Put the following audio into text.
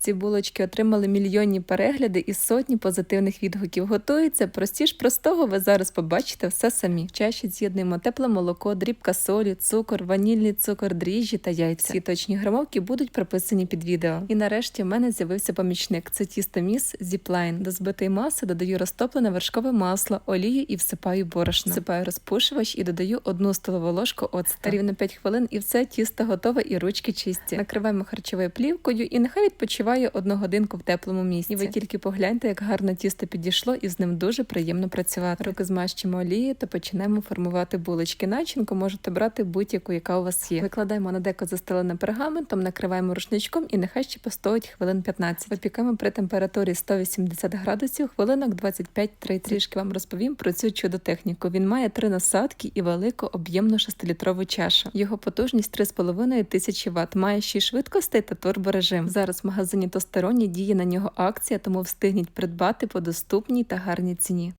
Ці булочки отримали мільйонні перегляди і сотні позитивних відгуків. Готується простіш простого. Ви зараз побачите все самі. Чаші з'єднуємо тепле молоко, дрібка солі, цукор, ванільний цукор, дріжджі та яйця. Всі точні грамовки будуть прописані під відео. І нарешті в мене з'явився помічник. Це тісто міс Zipline. До збитої маси додаю розтоплене вершкове масло, олію і всипаю борошно. Всипаю розпушувач і додаю одну столову ложку оцта. Рівно 5 хвилин і все тісто готове і ручки чисті. Накриваємо харчовою плівкою і нехай відпочиває одну годинку в теплому місці. І ви тільки погляньте, як гарно тісто підійшло, і з ним дуже приємно працювати. Руки змащимо олією та почнемо формувати булочки. Начинку можете брати будь-яку, яка у вас є. Викладаємо на деко застелене пергаментом, накриваємо рушничком і нехай ще постоїть хвилин 15. Випікаємо при температурі 180 градусів, хвилинок 25-30. Трішки вам розповім про цю чудо-техніку. Він має три насадки і велику об'ємну 6-літрову чашу. Його потужність 3,5 тисячі Вт, має 6 швидкостей та турборежим. Зараз в магазині Тосторонні діє на нього акція, тому встигніть придбати по доступній та гарній ціні.